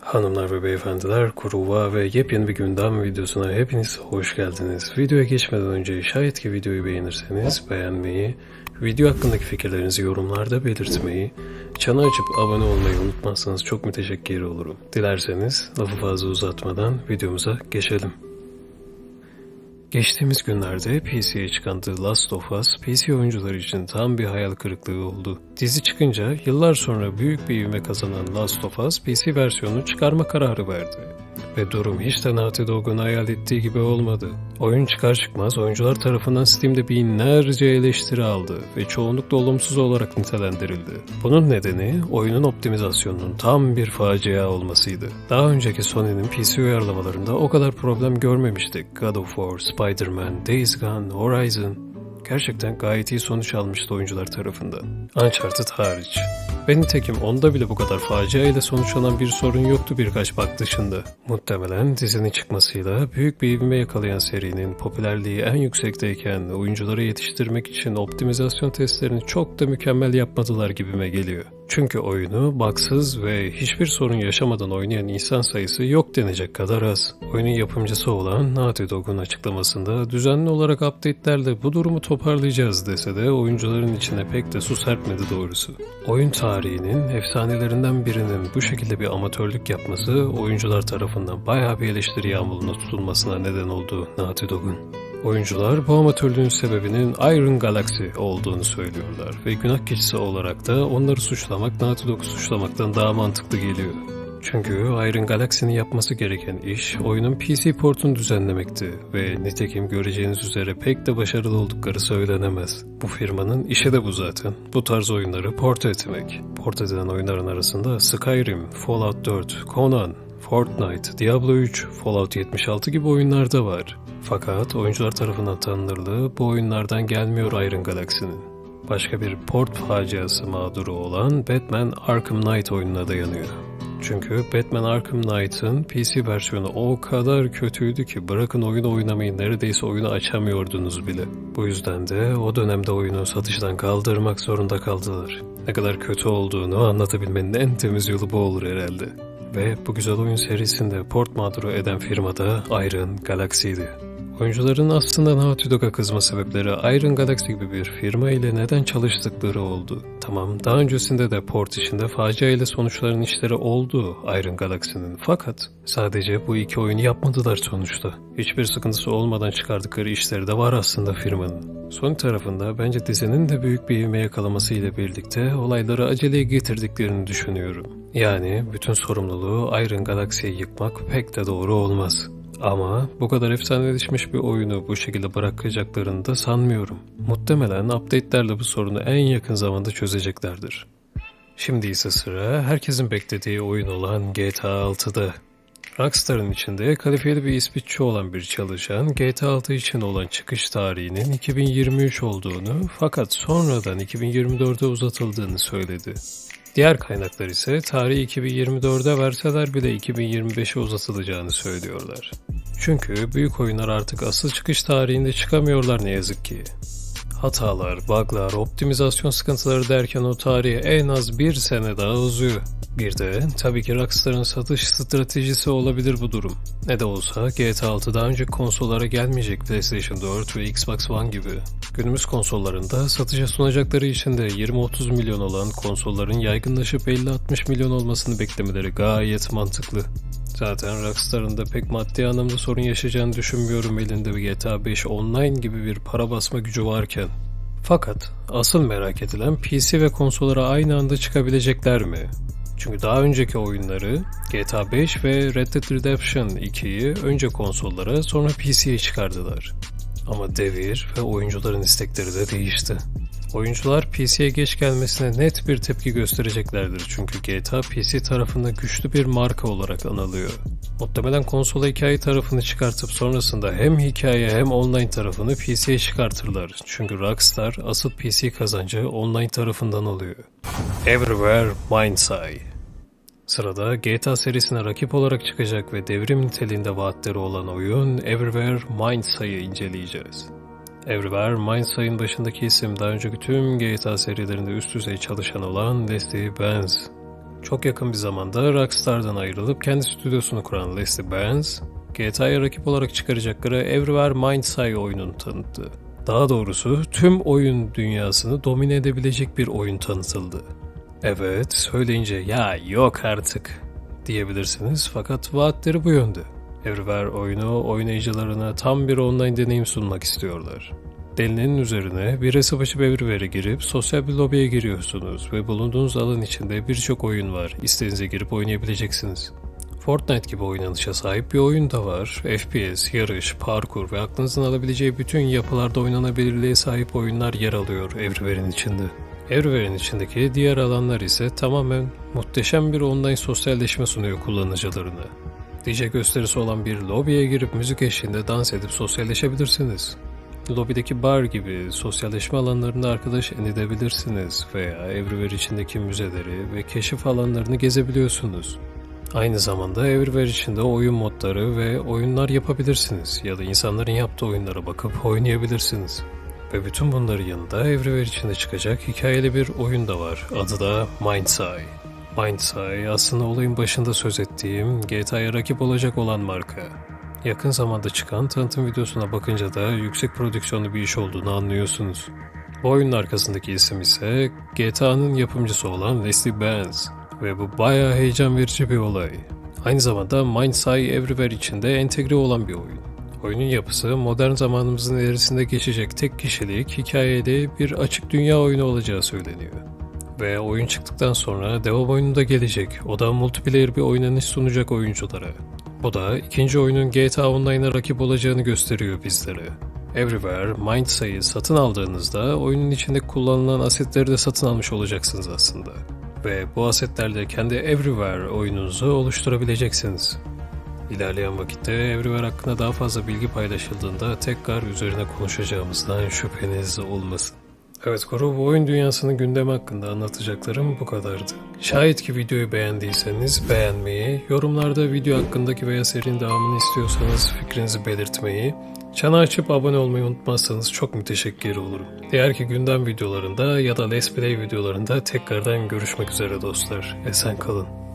Hanımlar ve beyefendiler, Kuruva ve yepyeni bir gündem videosuna hepiniz hoş geldiniz. Videoya geçmeden önce şayet ki videoyu beğenirseniz beğenmeyi, video hakkındaki fikirlerinizi yorumlarda belirtmeyi, çanı açıp abone olmayı unutmazsanız çok müteşekkir olurum. Dilerseniz lafı fazla uzatmadan videomuza geçelim. Geçtiğimiz günlerde PC'ye çıkan The Last of Us, PC oyuncuları için tam bir hayal kırıklığı oldu. Dizi çıkınca yıllar sonra büyük bir ivme kazanan Last of Us PC versiyonunu çıkarma kararı verdi. Ve durum hiç de Naughty Dog'un hayal ettiği gibi olmadı. Oyun çıkar çıkmaz oyuncular tarafından Steam'de binlerce eleştiri aldı ve çoğunlukla olumsuz olarak nitelendirildi. Bunun nedeni oyunun optimizasyonunun tam bir facia olmasıydı. Daha önceki Sony'nin PC uyarlamalarında o kadar problem görmemiştik. God of War, Spider-Man, Days Gone, Horizon gerçekten gayet iyi sonuç almıştı oyuncular tarafından. Uncharted hariç. Ve nitekim onda bile bu kadar facia ile sonuçlanan bir sorun yoktu birkaç bak dışında. Muhtemelen dizinin çıkmasıyla büyük bir ivme yakalayan serinin popülerliği en yüksekteyken oyuncuları yetiştirmek için optimizasyon testlerini çok da mükemmel yapmadılar gibime geliyor. Çünkü oyunu baksız ve hiçbir sorun yaşamadan oynayan insan sayısı yok denecek kadar az. Oyunun yapımcısı olan Naughty Dog'un açıklamasında düzenli olarak update'lerle bu durumu toparlayacağız dese de oyuncuların içine pek de su serpmedi doğrusu. Oyun tarihinin efsanelerinden birinin bu şekilde bir amatörlük yapması oyuncular tarafından bayağı bir eleştiri yağmuruna tutulmasına neden oldu Naughty Dog'un. Oyuncular bu amatörlüğün sebebinin Iron Galaxy olduğunu söylüyorlar ve günah keçisi olarak da onları suçlamak Naughty Dog'u suçlamaktan daha mantıklı geliyor. Çünkü Iron Galaxy'nin yapması gereken iş oyunun PC portunu düzenlemekti ve nitekim göreceğiniz üzere pek de başarılı oldukları söylenemez. Bu firmanın işi de bu zaten. Bu tarz oyunları port etmek. Port edilen oyunların arasında Skyrim, Fallout 4, Conan, Fortnite, Diablo 3, Fallout 76 gibi oyunlar da var. Fakat oyuncular tarafından tanınırlığı bu oyunlardan gelmiyor Iron Galaxy'nin. Başka bir port faciası mağduru olan Batman Arkham Knight oyununa dayanıyor. Çünkü Batman Arkham Knight'ın PC versiyonu o kadar kötüydü ki bırakın oyunu oynamayı neredeyse oyunu açamıyordunuz bile. Bu yüzden de o dönemde oyunu satıştan kaldırmak zorunda kaldılar. Ne kadar kötü olduğunu anlatabilmenin en temiz yolu bu olur herhalde. Ve bu güzel oyun serisinde port mağduru eden firma da Iron Galaxy'ydi. Oyuncuların aslında Naughty Dog'a kızma sebepleri Iron Galaxy gibi bir firma ile neden çalıştıkları oldu. Tamam daha öncesinde de port işinde facia ile sonuçların işleri oldu Iron Galaxy'nin fakat sadece bu iki oyunu yapmadılar sonuçta. Hiçbir sıkıntısı olmadan çıkardıkları işleri de var aslında firmanın. Sony tarafında bence dizinin de büyük bir ivme yakalaması ile birlikte olayları aceleye getirdiklerini düşünüyorum. Yani bütün sorumluluğu Iron Galaxy'yi yıkmak pek de doğru olmaz. Ama bu kadar efsaneleşmiş bir oyunu bu şekilde bırakacaklarını da sanmıyorum. Muhtemelen update'lerle bu sorunu en yakın zamanda çözeceklerdir. Şimdi ise sıra herkesin beklediği oyun olan GTA 6'da. Rockstar'ın içinde kalifiyeli bir ispitçi olan bir çalışan GTA 6 için olan çıkış tarihinin 2023 olduğunu fakat sonradan 2024'e uzatıldığını söyledi. Diğer kaynaklar ise tarihi 2024'e verseler bile 2025'e uzatılacağını söylüyorlar. Çünkü büyük oyunlar artık asıl çıkış tarihinde çıkamıyorlar ne yazık ki. Hatalar, buglar, optimizasyon sıkıntıları derken o tarih en az bir sene daha uzuyor. Bir de tabii ki Rockstar'ın satış stratejisi olabilir bu durum. Ne de olsa GTA 6 daha önce konsollara gelmeyecek PlayStation 4 ve Xbox One gibi. Günümüz konsollarında satışa sunacakları için de 20-30 milyon olan konsolların yaygınlaşıp 50-60 milyon olmasını beklemeleri gayet mantıklı. Zaten Rockstar'ın da pek maddi anlamda sorun yaşayacağını düşünmüyorum elinde bir GTA 5 online gibi bir para basma gücü varken. Fakat asıl merak edilen PC ve konsollara aynı anda çıkabilecekler mi? Çünkü daha önceki oyunları GTA 5 ve Red Dead Redemption 2'yi önce konsollara sonra PC'ye çıkardılar. Ama devir ve oyuncuların istekleri de değişti. Oyuncular PC'ye geç gelmesine net bir tepki göstereceklerdir çünkü GTA PC tarafında güçlü bir marka olarak anılıyor. Muhtemelen konsola hikaye tarafını çıkartıp sonrasında hem hikaye hem online tarafını PC'ye çıkartırlar. Çünkü Rockstar asıl PC kazancı online tarafından oluyor. Everywhere Mindside Sırada GTA serisine rakip olarak çıkacak ve devrim niteliğinde vaatleri olan oyun Everywhere Mindsay'ı inceleyeceğiz. Everywhere Mindsay'ın başındaki isim daha önceki tüm GTA serilerinde üst düzey çalışan olan Leslie Benz. Çok yakın bir zamanda Rockstar'dan ayrılıp kendi stüdyosunu kuran Leslie Benz, GTA'ya rakip olarak çıkaracakları Everywhere Mindside oyununu tanıttı. Daha doğrusu tüm oyun dünyasını domine edebilecek bir oyun tanıtıldı. Evet, söyleyince ya yok artık diyebilirsiniz fakat vaatleri bu yönde. Everywhere oyunu oynayıcılarına tam bir online deneyim sunmak istiyorlar. Delinenin üzerine bir hesap açıp Everywhere'e girip sosyal bir lobiye giriyorsunuz ve bulunduğunuz alan içinde birçok oyun var. İstediğinize girip oynayabileceksiniz. Fortnite gibi oynanışa sahip bir oyun da var. FPS, yarış, parkur ve aklınızın alabileceği bütün yapılarda oynanabilirliğe sahip oyunlar yer alıyor Everywhere'in içinde. Everywhere'in içindeki diğer alanlar ise tamamen muhteşem bir online sosyalleşme sunuyor kullanıcılarına. DJ gösterisi olan bir lobiye girip müzik eşliğinde dans edip sosyalleşebilirsiniz. Lobideki bar gibi sosyalleşme alanlarında arkadaş edebilirsiniz veya Everywhere içindeki müzeleri ve keşif alanlarını gezebiliyorsunuz. Aynı zamanda Everywhere içinde oyun modları ve oyunlar yapabilirsiniz ya da insanların yaptığı oyunlara bakıp oynayabilirsiniz. Ve bütün bunların yanında Everywhere içinde çıkacak hikayeli bir oyun da var. Adı da Mindside. Mindside aslında olayın başında söz ettiğim GTA'ya rakip olacak olan marka. Yakın zamanda çıkan tanıtım videosuna bakınca da yüksek prodüksiyonlu bir iş olduğunu anlıyorsunuz. Bu oyunun arkasındaki isim ise GTA'nın yapımcısı olan Leslie Benz ve bu bayağı heyecan verici bir olay. Aynı zamanda Mindside Everywhere içinde entegre olan bir oyun. Oyunun yapısı modern zamanımızın ilerisinde geçecek tek kişilik, hikayeli bir açık dünya oyunu olacağı söyleniyor. Ve oyun çıktıktan sonra devam oyunu da gelecek. O da multiplayer bir oynanış sunacak oyunculara. Bu da ikinci oyunun GTA Online'a rakip olacağını gösteriyor bizlere. Everywhere, Mindside'ı satın aldığınızda oyunun içinde kullanılan asetleri de satın almış olacaksınız aslında. Ve bu asetlerle kendi Everywhere oyununuzu oluşturabileceksiniz. İlerleyen vakitte Everywhere hakkında daha fazla bilgi paylaşıldığında tekrar üzerine konuşacağımızdan şüpheniz olmasın. Evet Koro bu oyun dünyasının gündemi hakkında anlatacaklarım bu kadardı. Şayet ki videoyu beğendiyseniz beğenmeyi, yorumlarda video hakkındaki veya serinin devamını istiyorsanız fikrinizi belirtmeyi, çana açıp abone olmayı unutmazsanız çok müteşekkir olurum. Diğer ki gündem videolarında ya da Let's Play videolarında tekrardan görüşmek üzere dostlar. Esen kalın.